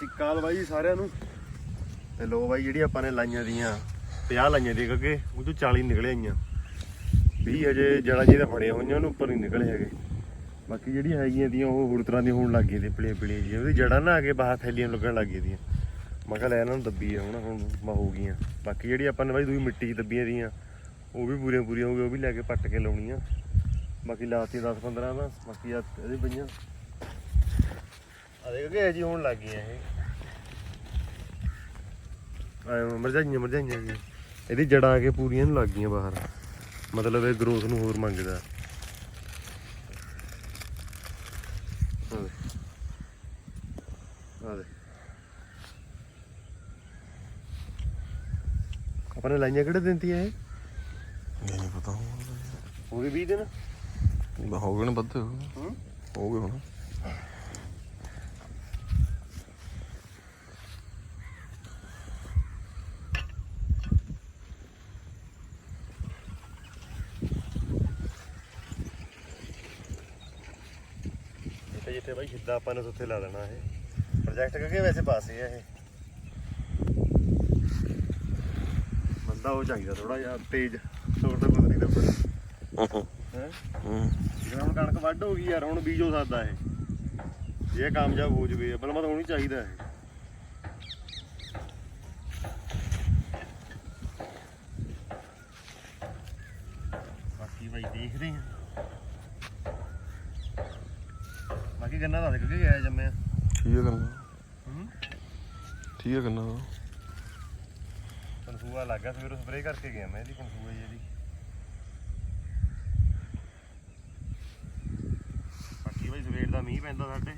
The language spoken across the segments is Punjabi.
ਸ਼੍ਰੀ ਅਕਾਲ ਬਾਈ ਸਾਰਿਆਂ ਨੂੰ। ਤੇ ਲੋ ਬਾਈ ਜਿਹੜੀ ਆਪਾਂ ਨੇ ਲਾਈਆਂ ਦੀਆਂ 50 ਲਾਈਆਂ ਦੀ ਅੱਗੇ, ਉਹ ਤੋਂ 40 ਨਿਕਲੇ ਆਈਆਂ। 20 ਹਜੇ ਜੜਾ ਜੀ ਫੜਿਆ ਹੋਈਆਂ, ਉਹਨੂੰ ਉੱਪਰ ਨਹੀਂ ਨਿਕਲੇ ਹੈਗੇ। ਬਾਕੀ ਜਿਹੜੀ ਹੈਗੀਆਂ ਦੀਆਂ ਉਹ ਹੋਰ ਤਰ੍ਹਾਂ ਦੀ ਹੋਣ ਲੱਗ ਗਈ ਤੇ ਪਲੇ ਪਲੇ ਜੀ ਉਹਦੀ ਜੜਾਂ ਨਾ ਆ ਕੇ ਬਾਹਰ ਥੈਲੀਆਂ ਲੱਗਣ ਲੱਗ ਗਈ ਦੀਆਂ ਮੈਂ ਕਿਹਾ ਲੈ ਇਹਨਾਂ ਨੂੰ ਦੱਬੀ ਆ, ਹੁਣ ਹੁਣ ਮਾ ਹੋ ਗਈਆਂ। ਬਾਕੀ ਜਿਹੜੀ ਆਪਾਂ ਨੇ ਬਾਈ ਦੂਈ ਮਿੱਟੀ ਦੀ ਦੱਬੀਆਂ ਦੀਆਂ ਉਹ ਵੀ ਪੂਰੀਆਂ ਪੂਰੀਆਂ ਹੋ ਗਈਆਂ, ਉਹ ਵੀ ਲੈ ਕੇ ਪੱਟ ਕੇ ਲਾਉਣੀਆਂ। ਬਾਕੀ ਲਾਤੀ 10 15 ਦਾ ਬਾਕੀ ਆ ਇਹਦੇ ਪਈਆਂ। ਆ ਦੇਖ ਕੇ ਜੀ ਹੋਣ ਲੱਗ ਗਈਆਂ ਇਹ। ਆ ਮਰਜਾਈਆਂ ਮਰਜਾਈਆਂ ਜੀ। ਇਹਦੀ ਜੜਾਂ ਆ ਕੇ ਪੂਰੀਆਂ ਨੂੰ ਲੱਗ ਗਈਆਂ ਬਾਹਰ। ਮਤਲਬ ਇਹ ਗਰੋਥ ਨੂੰ ਹੋਰ ਮੰਗਦਾ। ਆ ਦੇ ਆ ਦੇ ਆਪਾਂ ਨੇ ਲਾਈਆਂ ਕਿਹੜੇ ਦਿਨ ਤੀਆਂ ਇਹ? ਨਹੀਂ ਪਤਾ ਹੋ ਗਏ 20 ਦਿਨ? ਹੋ ਗਏ ਨੇ ਵੱਧ। ਹੋ ਗਏ ਹੁਣ। ਜਿੱਥੇ ਜਿੱਥੇ ਬਾਈ ਸਿੱਧਾ ਆਪਾਂ ਨੇ ਉੱਥੇ ਲਾ ਦੇਣਾ ਇਹ। ਪ੍ਰੋਜੈਕਟ ਕਰਕੇ ਵੈਸੇ ਪਾਸੇ ਆ ਇਹ। ਬੰਦਾ ਉਹ ਚਾਹੀਦਾ ਥੋੜਾ ਜਿਹਾ ਤੇਜ਼ ਤੋੜ ਤਾਂ ਕੁਝ ਨਹੀਂ ਦੱਬਣਾ ਹੈ? ਹੁਣ ਕਣਕ ਵੱਢ ਹੋ ਗਈ ਯਾਰ, ਹੁਣ ਬੀਜ ਹੋ ਸਕਦਾ ਇਹ। ਜੇ ਇਹ ਕਾਮਯਾਬ ਹੋ ਜਵੇ ਬਲਮਤ ਹੋਣੀ ਚਾਹੀਦਾ ਇਹ। ਬਾਕੀ ਭਾਈ ਦੇਖਦੇ ਹਾਂ। ਬਾਕੀ ਗੰਨਾ ਦੱਸ ਕਿ ਗਿਆ ਜੰਮਿਆ ਠੀਕ ਹੈ ਕਰਨਾ। ਹੂੰ? ਠੀਕ ਹੈ ਕਰਨਾ। ਕਨਸੂਆ ਲੱਗਾ ਸਵੇਰੋਂ ਸਪਰੇਅ ਕਰਕੇ ਗਿਆ ਮੈਂ ਇਹਦੀ ਕਨਸੂਆ ਜੀ ਇਹਦੀ। ਬਾਕੀ ਭਾਈ ਸਵੇਰ ਦਾ ਮੀਂਹ ਪੈਂਦਾ ਸਾਡੇ।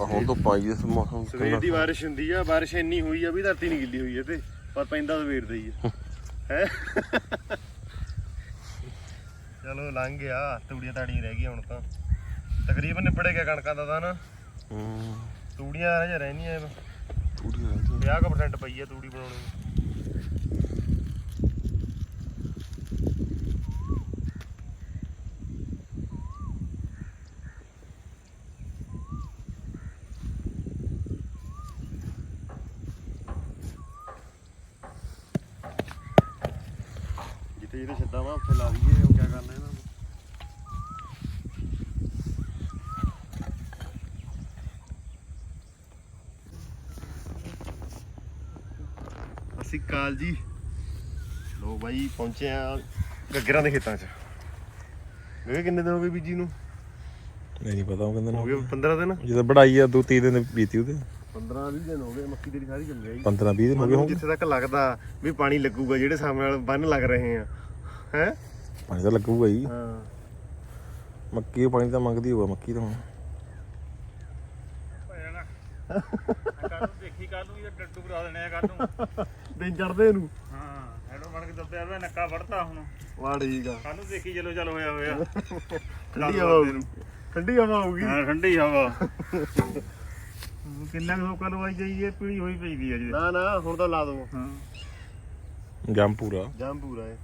ਆ ਹੁਣ ਤਾਂ ਪਾਈ ਇਸ ਮੌਸਮ ਸਵੇਰ ਦੀ ਬਾਰਿਸ਼ ਹੁੰਦੀ ਆ ਬਾਰਿਸ਼ ਇੰਨੀ ਹੋਈ ਆ ਵੀ ਧਰਤੀ ਨਹੀਂ ਗਿੱਲੀ ਹੋਈ ਹੈ ਤੇ ਪਰ ਪੈਂਦਾ ਸਵੇਰ ਦਾ ਹੀ ਆ। ਹੈ? ਚਲੋ ਲੰਘ ਗਿਆ ਤੂੜੀਆਂ ਤਾੜੀਆਂ ਰਹਿ ਗਈਆਂ ਹੁਣ ਤਾਂ। ਤਕਰੀਬਨ ਨਿਬੜੇ ਗਿਆ ਕਣਕਾਂ ਦਾ ਤਾਂ ਨਾ ਹੂੰ ਤੂੜੀਆਂ ਹਜੇ ਰਹਿਣੀਆਂ ਪੂਰੀ ਰਹਿੰਦੀ 50% ਪਈ ਆ ਤੂੜੀ ਬਣਾਉਣੀ। ਨੂੰ। ਜਿੱਥੇ ਜਿੱਥੇ ਛੱਡਾ ਵਾ ਉੱਥੇ ਲਾ ਕਿਆ ਕਰਨਾ ਇਹਨਾਂ ਨੂੰ। ਜੀ। ਲੋ ਬਾਈ ਪਹੁੰਚੇ ਆ ਗੱਗਰਾਂ ਦੇ ਖੇਤਾਂ 'ਚ। ਵੇ ਕਿੰਨੇ ਦਿਨ ਹੋ ਗਏ ਬੀਜੀ ਨੂੰ। ਨਹੀਂ ਪਤਾ ਉਹ ਕਹਿੰਦੇ ਹੋ ਗਏ 15 ਦਿਨ। ਜਦੋਂ ਬੜਾਈ ਆ ਦੋ ਤੀਹ ਦਿਨ ਬੀਤੀ ਉਹਦੇ। 15 20 ਦਿਨ ਹੋ ਗਏ ਮੱਕੀ ਤੇਰੀ ਸਾਰੀ ਜੰਮ ਗਈ 15 20 ਦਿਨ ਹੋ ਗਏ ਜਿੱਥੇ ਤੱਕ ਲੱਗਦਾ ਵੀ ਪਾਣੀ ਲੱਗੂਗਾ ਜਿਹੜੇ ਸਾਹਮਣੇ ਨਾਲ ਬੰਨ ਲੱਗ ਰਹੇ ਆ। ਹੈ? ਪਾਣੀ ਤਾਂ ਲੱਗੂਗਾ ਹੀ। ਹਾਂ। ਮੱਕੀ ਉਹ ਪਾਣੀ ਤਾਂ ਮੰਗਦੀ ਹੋਊਗਾ ਮੱਕੀ ਤਾਂ ਹੁਣ। ਕੱਲ ਨੂੰ ਦੇਖੀ ਕੱਲ ਨੂੰ ਇਹ ਡੱਡੂ ਬਰਾ ਦੇਣੇ ਆ ਕੱਲ ਨੂੰ ਦਿਨ ਚੜਦੇ ਨੂੰ ਹਾਂ ਹੈਡੋ ਬਣ ਕੇ ਦੱਬਿਆ ਹੋਇਆ ਨੱਕਾ ਵੜਤਾ ਹੁਣ ਵਾਹ ਠੀਕ ਆ ਕੱਲ ਨੂੰ ਦੇਖੀ ਚਲੋ ਚੱਲ ਹੋਇਆ ਹੋਇਆ ਠੰਡੀ ਹਵਾ ਹੋਊਗੀ। ਠੰਡੀ ਹਵਾ ਹੋਊਗੀ। ਹਾਂ ਠੰਡੀ ਹਵਾ। ਕਿੰਨਾ ਕੁ ਹੋਕਾ ਲਵਾਈ ਜਾਈਏ ਪੀੜੀ ਹੋਈ ਪਈ ਦੀ ਅਜੇ ਨਾ ਨਾ ਹੁਣ ਤਾਂ ਲਾ ਦੋ ਹਾਂ। ਜੰਮ ਪੂਰਾ ਜਾਮ ਪੂਰਾ ਹੈ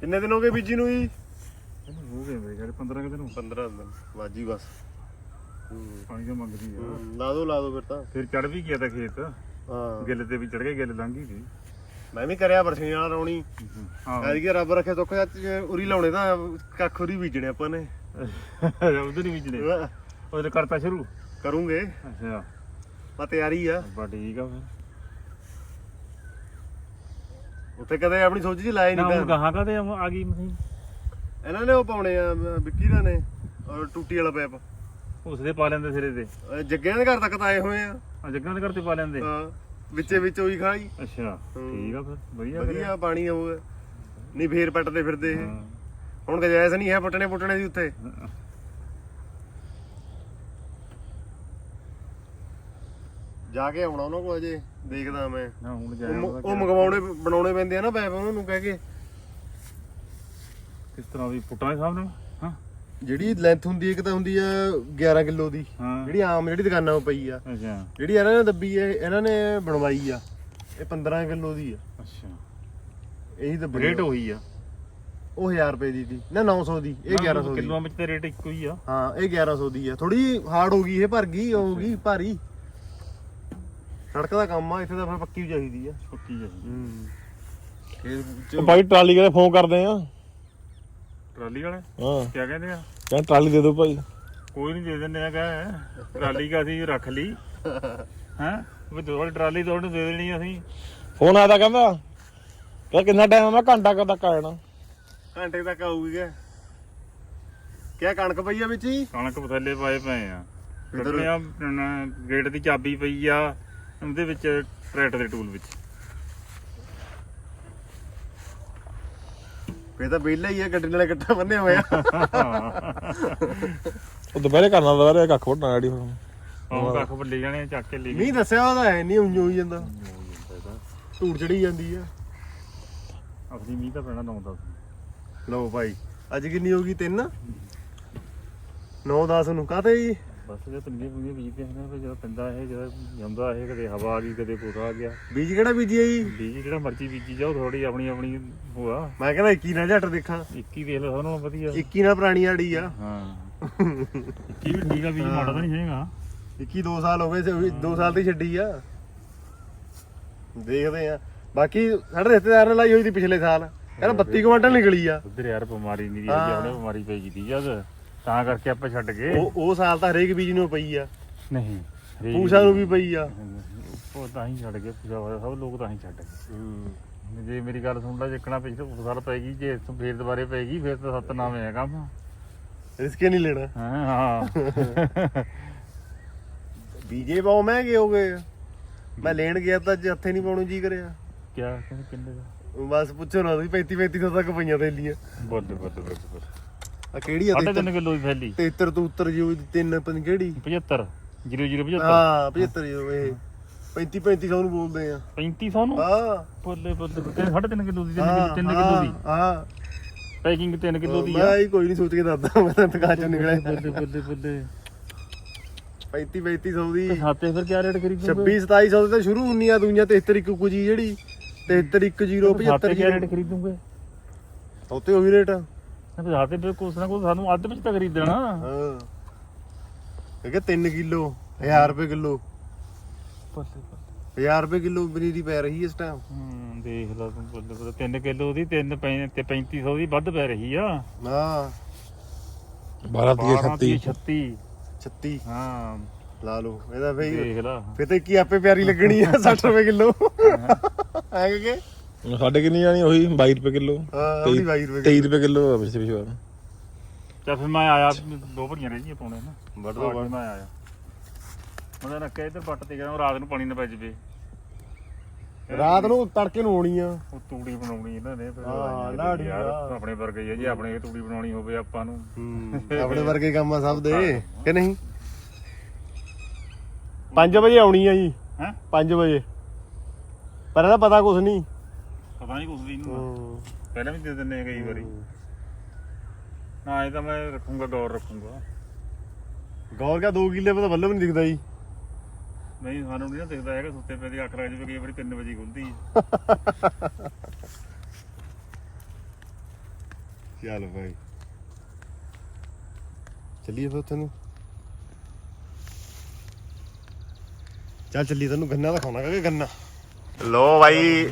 ਕਿੰਨੇ ਦਿਨ ਹੋ ਗਏ ਬੀਜੀ ਨੂੰ ਜੀ? ਹੋ ਗਏ ਮੇਰੇ ਘਰੇ 15 ਕੁ ਦਿਨ 15 ਦਿਨ ਵਾਜੀ ਬਸ। ਪਾਣੀ ਦਾ ਮੰਗਦੀ ਆ। ਲਾ ਦੋ ਲਾ ਦੋ ਫਿਰ ਤਾਂ। ਫਿਰ ਚੜ ਵੀ ਗਿਆ ਤਾਂ ਖੇਤ। ਹਾਂ। ਗਿੱਲ ਤੇ ਵੀ ਚੜ ਕੇ ਗਿੱਲ ਲੰਘੀ ਸੀ। ਮੈਂ ਵੀ ਕਰਿਆ ਬਰਸੀਨ ਵਾਲਾ ਰੌਣੀ। ਹਾਂ ਐਤਕੀ ਰੱਬ ਰੱਖੇ ਦੁੱਖ ਜੱਤ ਉਰੀ ਲਾਉਣੇ ਤਾਂ ਕੱਖ ਉਰੀ ਬੀਜਣੇ ਆਪਾਂ ਨੇ। ਉਧਰ ਨਹੀਂ ਵਿਚਲੇ ਉਹਦੇ ਕਰਤਾ ਸ਼ੁਰੂ। ਕਰੂੰਗੇ। ਅੱਛਾ। ਮੈਂ ਤਿਆਰੀ ਆ। ਬਾ ਠੀਕ ਆ ਫਿਰ। ਉੱਥੇ ਕਦੇ ਆਪਣੀ ਸੋਚ ਜੀ ਲਾਇਆ ਨਾ ਨਹੀਂ ਹੁਣ ਤਾਂ। ਕਹਾਂ ਕਦੇ ਆ ਗਈ ਮਸੀਂ ਇਹਨਾਂ ਨੇ ਉਹ ਪਾਉਣੇ ਆ ਅਮ, ਵਿੱਕੀ ਦਾ ਨੇ ਔਰ ਟੂਟੀ ਵਾਲਾ ਪੈਪ। ਉਸਦੇ ਪਾ ਲੈਂਦੇ ਸਿਰੇ ਤੇ। ਅਹ ਜੱਗਿਆਂ ਦੇ ਘਰ ਤੱਕ ਤਾਂ ਆਏ ਹੋਏ ਆ। ਆ ਜੱਗਾਂ ਦੇ ਘਰ ਤੇ ਪਾ ਲੈਂਦੇ। ਹਾਂ ਵਿੱਚੇ ਵਿੱਚ ਉਹੀ ਖਾਈ ਅੱਛਾ ਠੀਕ ਆ ਫਿਰ ਵਧੀਆ ਵਧੀਆ ਪਾਣੀ ਆਊਗਾ ਨਹੀਂ ਫੇਰ ਪੱਟਦੇ ਫਿਰਦੇ ਇਹ। ਹੁਣ ਗਜਾਇਜ਼ ਨਹੀਂ ਹੈ ਪੱਟਣੇ ਪੁੱਟਣੇ ਦੀ ਉੱਥੇ। ਜਾ ਕੇ ਆਉਣਾ ਉਹਨਾਂ ਕੋਲ ਅਜੇ। ਦੇਖਦਾ ਮੈਂ। ਨਾ ਹੁਣ ਉਹ ਜਾਇਆ ਮੰਗਵਾਉਣੇ ਬਣਾਉਣੇ ਪੈਂਦੇ ਆ ਨਾ ਪੈਪ ਉਹਨਾਂ ਨੂੰ ਕਹਿ ਕੇ। ਕਿਸ ਤਰ੍ਹਾਂ ਦੀ ਪੁੱਟਾਂ ਦੇ ਸਾਹਮਣੇ ਹਾਂ। ਜਿਹੜੀ ਲੈਂਥ ਹੁੰਦੀ ਹੈ ਇੱਕ ਤਾਂ ਹੁੰਦੀ ਆ 11 ਕਿਲੋ ਦੀ। ਹਾਂ। ਜਿਹੜੀ ਆਮ ਜਿਹੜੀ ਦੁਕਾਨਾਂ 'ਤੇ ਪਈ ਆ। ਅੱਛਾ। ਜਿਹੜੀ ਇਹਨਾਂ ਨੇ ਦੱਬੀ ਹੈ ਇਹਨਾਂ ਨੇ ਬਣਵਾਈ ਆ। ਇਹ 15 ਕਿਲੋ ਦੀ ਆ। ਅੱਛਾ। ਇਹੀ ਦੱਬੀ ਰੇਟ ਉਹੀ ਆ। ਉਹ 1000 ਰੁਪਏ ਦੀ ਸੀ ਨਾ 900 ਦੀ। ਇਹ 1100 ਦੀ। ਕਿਲੋਆਂ ਵਿੱਚ ਤੇ ਰੇਟ ਇੱਕੋ ਹੀ ਆ। ਹਾਂ ਇਹ 1100 ਦੀ ਆ। ਥੋੜੀ ਹਾਰਡ ਹੋ ਗਈ ਇਹ ਭਰ ਗਈ ਹੋ ਗਈ ਭਾਰੀ। ਸੜਕ ਦਾ ਕੰਮ ਆ ਇੱਥੇ ਤਾਂ ਫਿਰ ਪੱਕੀ ਵੀ ਚਾਹੀਦੀ ਆ। ਪੱਕੀ ਜਾਈ ਉਹ ਭਾਈ ਟਰਾਲੀ ਕਰੇ ਫੋਨ ਕਰਦੇ ਆ। ਟਰਾਲੀ ਵਾਲੇ? ਹਾਂ। ਕੀ ਕਹਿੰਦੇ ਆ? ਕਹਿੰਦੇ ਟਰਾਲੀ ਦੇ ਦਿਓ ਭਾਈ। ਕੋਈ ਨਹੀਂ ਦੇ ਦਿੰਦੇ ਆ ਕਹੇ। ਟਰਾਲੀ ਕਾ ਅਸੀਂ ਰੱਖ ਲਈ। ਹੈ? ਵੀ ਤੁਹਾਡੀ ਟਰਾਲੀ ਤੁਹਾਨੂੰ ਦੇ ਦੇਣੀ ਅਸੀਂ। ਫੋਨ ਆਦਾ ਕਹਿੰਦਾ ਕਿ ਕਿੰਨਾ ਟਾਈਮ ਮੈਂ ਘੰਟਾ ਕਦ ਤੱਕ ਆ ਜਾਣਾ। ਘੰਟੇ ਤੱਕ ਆਊਗੀ ਕਿ ਕਿਆ ਕਣਕ ਪਈ ਆ ਵਿੱਚ ਹੀ ਕਣਕ ਪਥੱਲੇ ਪਾਏ ਪਏ ਆ। ਕੱਢਣੇ ਆ ਗੇਟ ਦੀ ਚਾਬੀ ਪਈ ਆ। ਉਹਦੇ ਵਿੱਚ ਟਰੈਕਟਰ ਦੇ ਟੂਲ ਵਿੱਚ। ਫੇਰ ਤਾਂ ਵਿਹਲਾ ਹੀ ਆ ਗੱਡੀ ਨਾਲੇ ਗੱਟਾ ਬੰਨੇ ਹੋਇਆ। ਉਹ ਦੁਪਹਿਰੇ ਕਰਨਾ ਦੁਪਹਿਰੇ ਕੱਖ ਵਟਣਾ ਆੜੀ ਹੁਣ। ਉਹ ਕੱਖ ਬੱਲੇ ਜਾਣੇ ਚੱਕ ਕੇ ਲੈ ਗਏ। ਨਹੀਂ ਦੱਸਿਆ ਉਹਦਾ ਹੈ ਨਹੀਂ ਉਂਝ ਹੋਈ ਜਾਂਦਾ। ਧੂੜ ਚੜੀ ਜਾਂਦੀ ਆ। ਅਸਲੀ ਮੀਂਹ ਤਾਂ ਪੈਣਾ 9 10 ਲਓ ਭਾਈ ਅੱਜ ਕਿੰਨੀ ਹੋ ਗਈ? 3 9 10 ਨੂੰ ਕਾਤੇ ਜੀ? ਬਸ ਜੇ ਤੰਗੇ ਪੁੰਗੇ ਬੀਜਦੇ ਹਨ ਫਿਰ ਜਦੋਂ ਪੈਂਦਾ ਇਹ ਜਦੋਂ ਜਾਂਦਾ ਇਹ ਕਦੇ ਹਵਾ ਆ ਗਈ ਕਦੇ ਕੁਛ ਆ ਗਿਆ। ਬੀਜ ਕਿਹੜਾ ਬੀਜਿਆ ਜੀ? ਬੀਜ ਜਿਹੜਾ ਮਰਜ਼ੀ ਬੀਜੀ ਜਾਓ ਥੋੜੀ ਆਪਣੀ ਆਪਣੀ ਹੋਆ ਮੈਂ ਕਹਿੰਦਾ 21 ਨਾਲ ਝੱਟ ਦੇਖਾਂ। 21 ਦੇਖ ਲਓ ਸਾਨੂੰ ਵਧੀਆ। 21 ਨਾਲ ਪੁਰਾਣੀ ਆੜੀ ਆ। ਹਾਂ। 21 ਵੀ ਠੀਕ ਆ ਬੀਜ ਮਾੜਾ ਤਾਂ ਨਹੀਂ ਹੈਗਾ। 21 2 ਸਾਲ ਹੋ ਗਏ 2 ਸਾਲ ਦੀ ਛੱਡੀ ਆ। ਦੇਖਦੇ ਆ। ਬਾਕੀ ਸਾਡੇ ਰਿਸ਼ਤੇਦਾਰ ਨੇ ਲਾਈ ਹੋਈ ਸੀ ਪਿਛਲੇ ਸਾਲ। ਕਹਿੰਦਾ 32 ਕੁਇੰਟਲ ਨਿਕਲੀ ਆ। ਉਧਰ ਯਾਰ ਬਿਮਾਰੀ ਨਹੀਂ ਦੀ। ਆਪਣੇ ਬਿਮਾਰੀ ਪੈ ਗਈ ਦੀ ਜਦ। ਤਾਂ ਕਰਕੇ ਆਪਾਂ ਛੱਡ ਗਏ। ਉਹ ਉਹ ਸਾਲ ਤਾਂ ਹਰੇਕ ਬੀਜ ਨੂੰ ਪਈ ਆ। ਨਹੀਂ ਹਰੇਕ ਪੂਸ਼ਾ ਨੂੰ ਵੀ ਪਈ ਆ। ਉਹ ਤਾਂ ਹੀ ਛੱਡ ਗਏ ਪੂਜਾ ਹੋਇਆ ਸਭ ਲੋਕ ਤਾਂ ਹੀ ਛੱਡ ਗਏ। ਜੇ ਮੇਰੀ ਗੱਲ ਸੁਣ ਲੈ ਜਿੱਕਣਾ ਪਿਛਲੇ ਉਸ ਸਾਲ ਪੈ ਗਈ ਜੇ ਇਸ ਤੋਂ ਫੇਰ ਦੁਬਾਰੇ ਪੈ ਗਈ ਫੇਰ ਤਾਂ ਸਤਨਾਮੇ ਆ ਕੰਮ। ਰਿਸਕੇ ਨਹੀਂ ਲੈਣਾ। ਹਾਂ ਹਾਂ। ਬੀਜੇ ਬਹੁਤ ਮਹਿੰਗੇ ਹੋ ਗਏ। ਮੈਂ ਲੈਣ ਗਿਆ ਤਾਂ ਅੱਜ ਹੱਥੇ ਨਹੀਂ ਪਾਉਣੂ ਜੀ ਕਰਿਆ। ਕਿਆ ਕਿੰਨੇ ਦਾ? ਬਸ ਪੁੱਛੋ ਨਾ ਤੁਸੀਂ 35 3500 ਤੱਕ ਪਈਆਂ ਥੈਲੀਆਂ ਬੱਲੇ ਬੱਲੇ ਬੱਲੇ ਆ ਕਿਹੜੀ ਆ ਸਾਢੇ ਤਿੰਨ ਕਿਲੋ ਦੀ ਥੈਲੀ। 73 ਤੋਂ ਉੱਤਰ ਜੀ ਤਿੰਨ ਪਨ ਕਿਹੜੀ? 75 0075 ਹਾਂ 75 ਜੀ ਇਹ। 35 3500 ਨੂੰ ਬੋਲਦੇ ਆ। 3500 ਨੂੰ? ਹਾਂ। ਬੱਲੇ ਬੱਲੇ ਬੱਲੇ ਸਾਢੇ ਤਿੰਨ ਕਿਲੋ ਦੀ ਤਿੰਨ ਕਿਲੋ ਤਿੰਨ ਕਿਲੋ ਦੀ। ਹਾਂ ਪੈਕਿੰਗ 3 ਕਿਲੋ ਦੀ ਆ। ਮੈਂ ਕੋਈ ਨਹੀਂ ਸੋਚ ਕੇ ਦੱਸਦਾ ਮੈਂ ਤਾਂ ਦੁਕਾਨ ਚੋਂ ਨਿਕਲਿਆ। ਬੱਲੇ ਬੱਲੇ ਬੱਲੇ 35 3500 ਦੀ। ਸਾਤੇ ਫਿਰ ਕਿਆ ਰੇਟ ਕਰੀ 26 2700 ਦੇ ਤਾਂ ਸ਼ੁਰੂ ਹੁੰਨੀ ਆ ਦੁਨੀਆ 73 ਇੱਕੋ ਜੀ ਜਿਹੜੀ। 73 10 ਸਾਤੇ ਕਿਆ 75 ਰੇਟ ਖਰੀਦੂਗੇ ਉੱਤੇ ਉਹੀ ਰੇਟ ਹਾਂ ਨਾ ਸਾਤੇ ਫਿਰ ਕੁਛ ਨਾ ਕੁਛ ਸਾਨੂੰ ਅੱਧ ਵਿੱਚ ਤਾਂ ਖਰੀਦਣਾ। ਕਿਉਂਕਿ 3 ਕਿਲੋ 1000 ਰੁਪਏ ਕਿਲੋ। ਬੱਲੇ ਬੱਲੇ 1000 ਰੁਪਏ ਕਿਲੋ ਪਨੀਰੀ ਪੈ ਰਹੀ ਇਸ ਟਾਈਮ ਹੂੰ ਦੇਖ ਲਾ ਤੂੰ ਬੱਲੇ ਬੱਲੇ 3 ਕਿਲੋ ਦੀ 3 ਤੇ 3500 ਦੀ ਵੱਧ ਪੈ ਰਹੀ ਆ। ਹਾਂ। 12 30 12 36 36 36 ਹਾਂ। ਲਾ ਲਓ ਇਹਦਾ ਫੇਰ ਦੇਖ ਲਾ। ਫਿਰ ਤੇ ਕੀ ਆਪੇ ਪਿਆਰੀ ਲੱਗਣੀ ਆ 60 ਰੁਪਏ ਕਿਲੋ। ਕਿ ਸਾਡੇ ਕਿੰਨੀ ਜਾਣੀ ਉਹੀ 22 ਰੁਪਏ ਕਿਲੋ। ਹਾਂ ਉਹਦੀ 22 ਰੁਪਏ 23 ਰੁਪਏ ਕਿਲੋ ਆ ਪਿਛਲੇ ਵਾਰ ਚੱਲ ਫਿਰ ਮੈਂ ਆਇਆ ਦੋ ਭਰੀਆਂ ਰਹਿ ਗਈਆਂ ਪਾਉਣੇ ਨਾ। ਵੱਢ ਕੇ ਮੈਂ ਆਇਆ। ਮੈਂ ਤਾਂ ਰੱਖਿਆ ਇੱਧਰ ਪੱਟ ਤੇ ਗਿਆ ਰਾਤ ਨੂੰ ਪਾਣੀ ਨਾ ਪੈ ਜਵੇ। ਰਾਤ ਨੂੰ ਤੜਕੇ ਨੂੰ ਆਉਣੀ ਆ। ਉਹ ਤੂੜੀ ਬਣਾਉਣੀ ਇਹਨਾਂ ਨੇ ਫਿਰ। ਹਾਂ, ਲਾੜੀ। ਆਪਣੇ ਵਰਗੇ ਹੀ ਆ ਜੀ ਆਪਣੇ ਤੂੜੀ ਬਣਾਉਣੀ ਹੋਵੇ ਆਪਾਂ ਨੂੰ। ਆਪਣੇ ਵਰਗੇ ਕੰਮ ਆ ਸਭ ਦੇ ਕਿ ਨਹੀਂ? 5 ਵਜੇ ਆਉਣੀ ਆ ਜੀ। ਹੈ? 5 ਵਜੇ। ਪਰ ਇਹਦਾ ਪਤਾ ਕੁਛ ਨਹੀਂ। ਪਤਾ ਨਹੀਂ ਕੁਛ ਵੀ ਇਹਨੂੰ ਪਹਿਲਾਂ ਵੀ ਦੇ ਦਿੰਨੇ ਆ ਕਈ ਵਾਰੀ। ਨਾ ਇਹ ਤਾਂ ਮੈਂ ਰੱਖੂੰਗਾ ਗੌਰ ਰੱਖੂੰਗਾ। ਗੌਰ ਕਾ 2 ਕਿੱਲੇ ਪਤਾ ਬੱਲਬ ਨਹੀਂ ਦਿਖਦਾ ਜੀ। ਨਹੀਂ ਸਾਨੂੰ ਨਹੀਂ ਨਾ ਦਿਖਦਾ ਹੈਗਾ ਸੁੱਤੇ ਪਏ ਦੀ ਅੱਖ ਲੱਗ ਜਾਵੇ ਕਈ ਵਾਰੀ 3 ਵਜੇ ਖੁੱਲਦੀ ਹੈ ਚੱਲ ਭਾਈ ਚੱਲੀਏ ਫਿਰ ਉੱਥੇ ਨੂੰ। ਚੱਲ ਚੱਲੀ ਤੈਨੂੰ ਗੰਨਾ ਦਿਖਾਉਣਾ ਕਿ ਗੰਨਾ। ਲੋ ਭਾਈ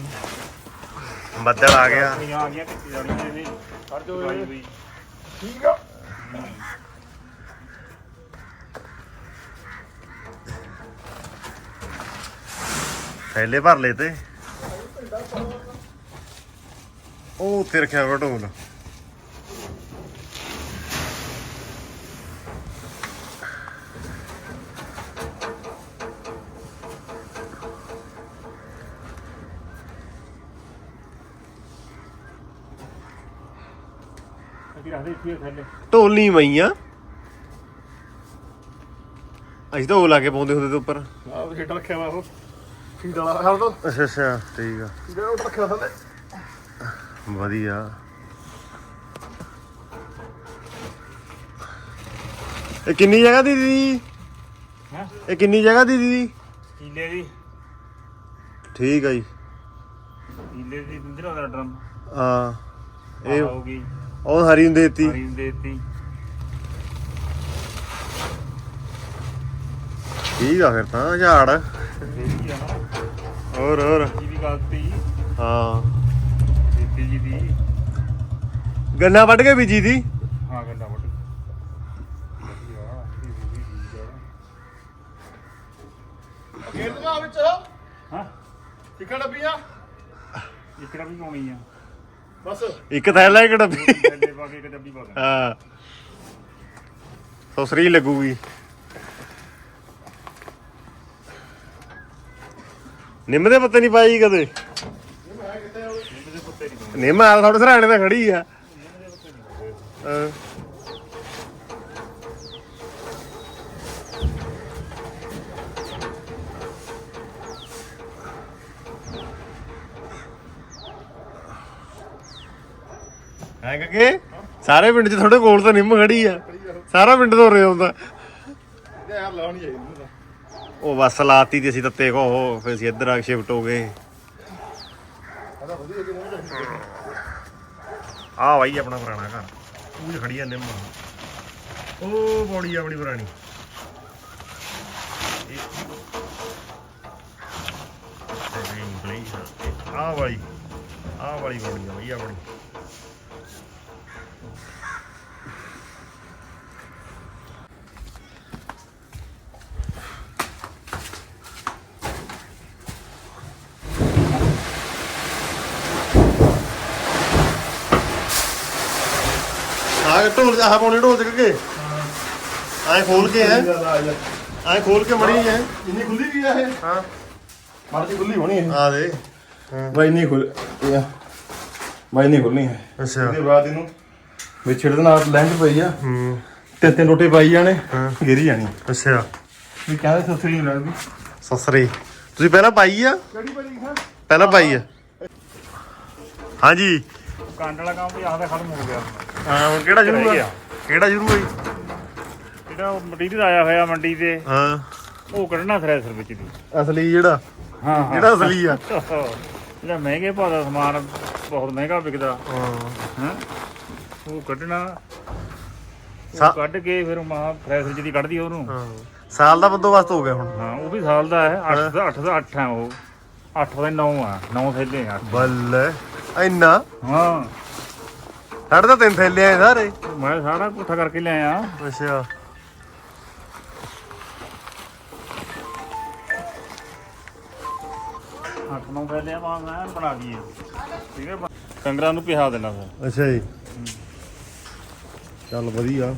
ਬੱਦਲ ਆ ਗਿਆ। ਆ ਗਈਆਂ ਕਿੱਥੇ ਜਾਣੀਆਂ ਇਹ ਕਰ ਜੋ ਹੋਈ ਠੀਕ ਆ ਥੈਲੇ ਭਰ ਲਏ ਤੇ। ਉਹ ਉੱਥੇ ਰੱਖਿਆ ਵਾ ਢੋਲ। ਅਸੀਂ ਰੱਖਦੇ ਇੱਥੇ ਥੱਲੇ। ਢੋਲ ਮਈਆਂ ਅਸੀਂ ਤਾਂ ਉਹ ਲਾ ਕੇ ਪਾਉਂਦੇ ਹੁੰਦੇ ਤੇ ਉੱਪਰ। ਆਹ ਛੇਟ ਰੱਖਿਆ ਵਾ ਉਹ। ਫੀਡ ਵਾਲਾ ਕਰ ਦੋ ਅੱਛਾ ਅੱਛਾ ਠੀਕ ਆ। ਜਿਹੜਾ ਉਹ ਰੱਖਿਆ ਥੱਲੇ। ਵਧੀਆ। ਇਹ ਕਿੰਨੀ ਜਗ੍ਹਾ ਦੀ? ਦੀਦੀ ਹੈ? ਇਹ ਕਿੰਨੀ ਜਗ੍ਹਾ ਦੀ? ਦੀਦੀ ਕੀਲੇ ਦੀ। ਠੀਕ ਆ ਜੀ। ਕੀਲੇ ਦੀ ਦਿੰਦੇ ਨਾ ਡਰਮ। ਹਾਂ। ਇਹ- ਹੋ ਗਈ ਉਹ ਹਰੀ ਨੂੰ ਦੇਤੀ। ਹਰੀ ਨੂੰ ਦੇਤੀ। ਠੀਕ ਆ ਫਿਰ ਤਾਂ ਝਾੜ। ਦੇਤੀ ਆ ਨਾ। ਹੋਰ ਹੋਰ। ਜੀ ਵੀ ਗਲਤੀ। ਹਾਂ। ਦੇਤੀ ਜੀ ਦੀ। ਗੰਨਾ ਵੱਢ ਕੇ ਬੀਜੀ ਦੀ? ਹਾਂ ਗੰਡਾ ਵੱਢ ਵਿੱਚ। ਹਾਂ? ਡੱਬੀਆਂ ਪਾਉਣੀ ਆ। ਬਸ। ਇੱਕ ਥੈਲਾ ਇੱਕ ਡੱਬੀ। ਥੱਲੇ ਪਾ ਕੇ ਇੱਕ ਡੱਬੀ ਪਾ ਦੇ ਹਾਂ। ਸੋਸਰੀ ਲੱਗੂਗੀ। ਨਿੰਮ ਦੇ ਪੱਤੇ ਨਹੀਂ ਪਾਈ ਕਦੇ? ਨਿੰਮ ਆ ਤੁਹਾਡੇ ਸਰਾਣੇ ਤਾਂ ਖੜੀ ਆ। ਹਾਂ। ਐ ਕਿ ਸਾਰੇ ਪਿੰਡ 'ਚ ਤੁਹਾਡੇ ਕੋਲ ਤਾਂ ਨਿੰਮ ਖੜੀ ਆ ਸਾਰਾ ਪਿੰਡ ਤੋਂ ਰੇ ਆਉਂਦਾ ਯਾਰ ਲਾਉਣੀ ਚਾਹੀਦੀ ਉਹ ਬਸ ਲਾਤੀ ਤੇ ਅਸੀਂ ਤੱਤੇ ਕੋ ਉਹ ਫਿਰ ਅਸੀਂ ਇੱਧਰ ਆ ਕੇ ਸ਼ਿਫਟ ਹੋ ਗਏ ਆ ਬਾਈ ਆਪਣਾ ਪੁਰਾਣਾ ਘਰ ਉਹ ਖੜੀ ਆ ਨਿੰਮ ਉਹ ਬੋੜੀ ਆਪਣੀ ਪੁਰਾਣੀ ਆ ਵਾਲੀ ਆ ਵਾਲੀ ਬੋੜੀ ਆ ਬਈ ਆਪਣੀ ਢੋਲ ਜਾ ਪਾਉਣੇ ਢੋਲ ਚ ਕੇ ਐ ਖੋਲ ਕੇ ਹੈ ਐ ਖੋਲ ਕੇ ਮੜੀ ਹੈ ਇੰਨੀ ਖੁੱਲੀ ਵੀ ਆ ਇਹ? ਹਾਂ। ਮਰਦੀ ਖੁੱਲੀ ਹੋਣੀ ਇਹ। ਆ ਦੇ। ਬਾਈ ਨਹੀਂ ਖੁੱਲ ਇਹ ਬਾਈ ਨਹੀਂ ਖੁੱਲਣੀ ਹੈ ਅੱਛਾ। ਇਹਦੇ ਬਾਅਦ ਇਹਨੂੰ ਵਿਛੜ ਦੇ ਨਾਲ ਲੈਂਜ ਪਈ ਆ। ਹੂੰ। ਤਿੰਨ ਤਿੰਨ ਰੋਟੇ ਪਾਈ ਜਾਣੇ ਹਾਂ। ਗਿਰੀ ਜਾਣੀ। ਅੱਛਾ। ਵੀ ਕਹਿੰਦੇ ਸਸਰੀ ਨਹੀਂ ਲੱਗਦੀ ਸਸਰੀ। ਤੁਸੀਂ ਪਹਿਲਾਂ ਪਾਈ ਆ? ਕਿਹੜੀ ਬੜੀ ਹਾਂ ਪਹਿਲਾਂ ਪਾਈ ਆ। ਹਾਂਜੀ। ਕੰਡ ਵਾਲਾ ਕੰਮ ਵੀ ਆਖਦਾ ਖਤਮ ਹੋ ਗਿਆ। ਹਾਂ ਹੁਣ ਕਿਹੜਾ ਸ਼ੁਰੂ ਰਹਿ ਆ? ਗਿਆ। ਕਿਹੜਾ ਸ਼ੁਰੂ ਹੋਈ ਜਿਹੜਾ ਉਹ ਮਟੀਰੀਅਲ ਆਇਆ ਹੋਇਆ ਮੰਡੀ ਤੇ ਹਾਂ। ਉਹ ਕੱਢਣਾ ਥ੍ਰੈਸ਼ਰ ਵਿੱਚ ਦੀ। ਅਸਲੀ ਜਿਹੜਾ? ਹਾਂ ਜਿਹੜਾ ਅਸਲੀ ਆ? ਜਿਹੜਾ ਮਹਿੰਗੇ ਭਾਅ ਦਾ ਸਮਾਨ ਬਹੁਤ ਮਹਿੰਗਾ ਵਿਕਦਾ। ਹਾਂ। ਹਾਂ? ਉਹ ਕੱਢਣਾ। ਸਾ- ਉਹ ਕੱਢ ਕੇ ਫਿਰ ਮਹਾ ਥ੍ਰੈਸ਼ਰ ਜਿਹੜੀ ਕੱਢਦੀ ਉਹਨੂੰ। ਹਾਂ। ਸਾਲ ਦਾ ਬੰਦੋਬਸਤ ਹੋ ਗਿਆ ਹੁਣ। ਹਾਂ ਉਹ ਵੀ ਸਾਲ ਦਾ ਹੈ। 8 ਦਾ 8 ਦਾ 8 ਹੈ ਉਹ। 8 ਦਾ 9 ਆ। 9 ਥੈਲੇ ਆ। ਬੱਲੇ। ਇੰਨਾ? ਹਾਂ। ਸਾਡੇ ਤਾਂ ਤਿੰਨ ਥੈਲੇ ਆਏ ਸਾਰੇ। ਮੈਂ ਸਾਰਾ ਇਕੱਠਾ ਕਰਕੇ ਲਿਆਇਆ ਅੱਛਾ। ਨੌ ਥੈਲੇ ਆ ਮੈਂ ਬਣਾ ਦਈਏ ਠੀਕ ਹੈ ਕੰਗਰਾਂ ਨੂੰ ਪਿਹਾ ਦੇਣਾ ਫਿਰ। ਅੱਛਾ ਜੀ। ਚੱਲ ਵਧੀਆ।